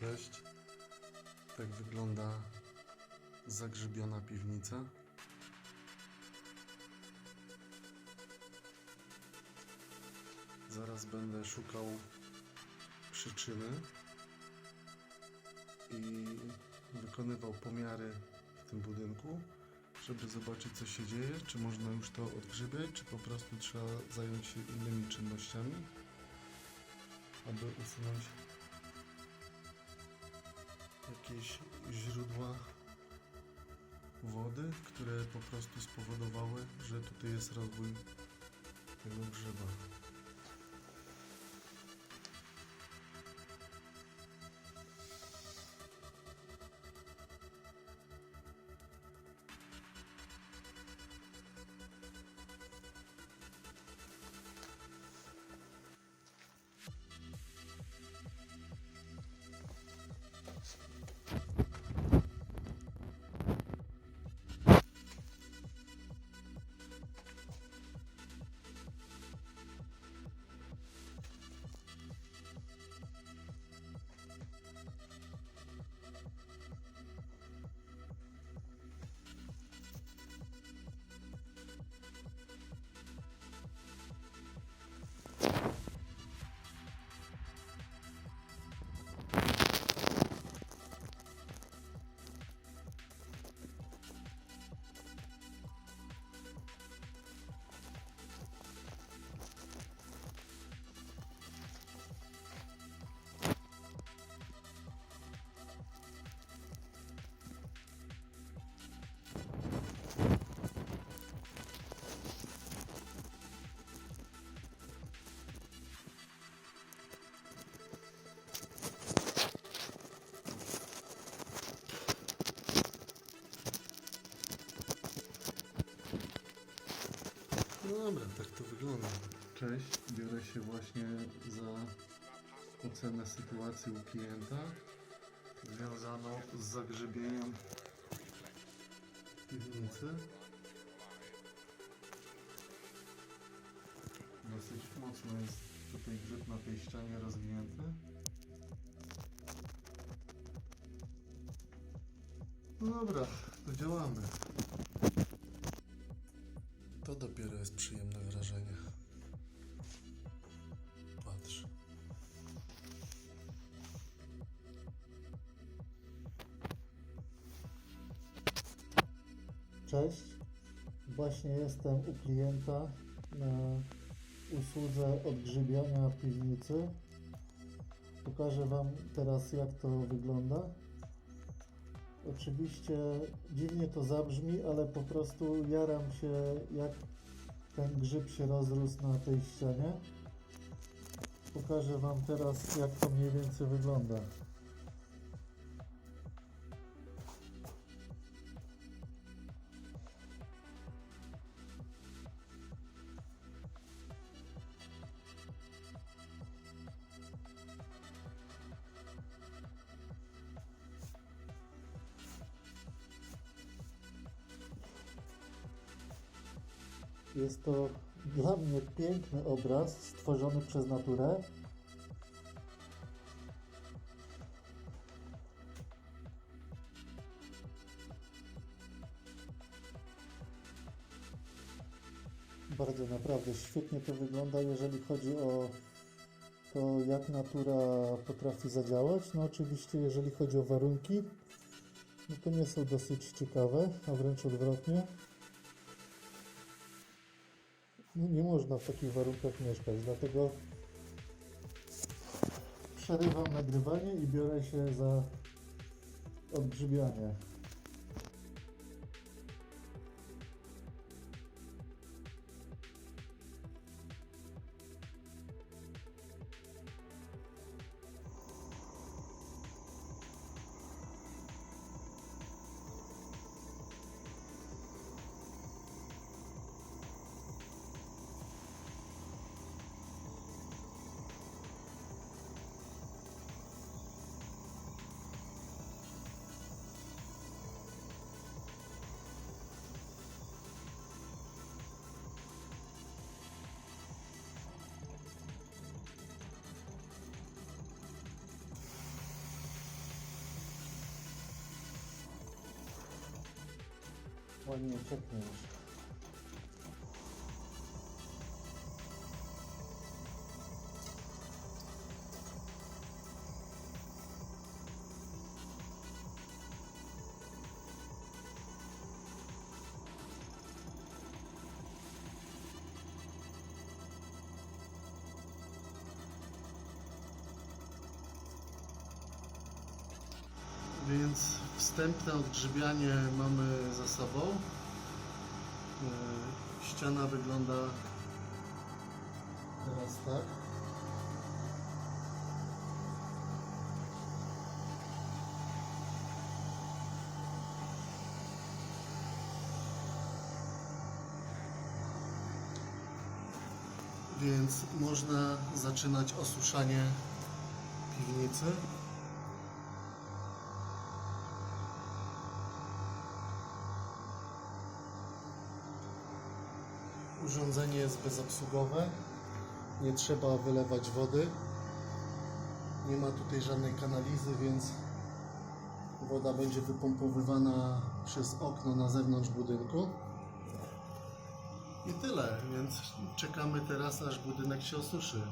Cześć. Tak wygląda zagrzybiona piwnica. Zaraz będę szukał przyczyny i wykonywał pomiary w tym budynku, żeby zobaczyć co się dzieje, czy można już to odgrzybiać, czy po prostu trzeba zająć się innymi czynnościami, aby usunąć jakieś źródła wody, które po prostu spowodowały, że tutaj jest rozwój tego grzyba. No dobra, tak to wygląda. Cześć, biorę się właśnie za ocenę sytuacji u klienta związaną z zagrzebieniem piwnicy. Dosyć mocno jest tutaj grzyb na tej ścianie rozwinięty. No dobra, to działamy. To dopiero jest przyjemne wrażenie. Patrz. Cześć, właśnie jestem u klienta na usłudze odgrzybiania piwnicy. Pokażę Wam teraz jak to wygląda. Oczywiście dziwnie to zabrzmi, ale po prostu jaram się jak ten grzyb się rozrósł na tej ścianie. Pokażę Wam teraz jak to mniej więcej wygląda. Jest to dla mnie piękny obraz stworzony przez naturę. Bardzo naprawdę świetnie to wygląda, jeżeli chodzi o to, jak natura potrafi zadziałać. No oczywiście, jeżeli chodzi o warunki, no to nie są dosyć ciekawe, a wręcz odwrotnie. Nie można w takich warunkach mieszkać, dlatego przerywam nagrywanie i biorę się za odgrzybianie. понюхать немножко. Vince. Wstępne odgrzybianie mamy za sobą. Yy, Ściana wygląda teraz tak. Więc można zaczynać osuszanie piwnicy. Urządzenie jest bezobsługowe. Nie trzeba wylewać wody. Nie ma tutaj żadnej kanalizy, więc woda będzie wypompowywana przez okno na zewnątrz budynku. I tyle, więc czekamy teraz aż budynek się osuszy.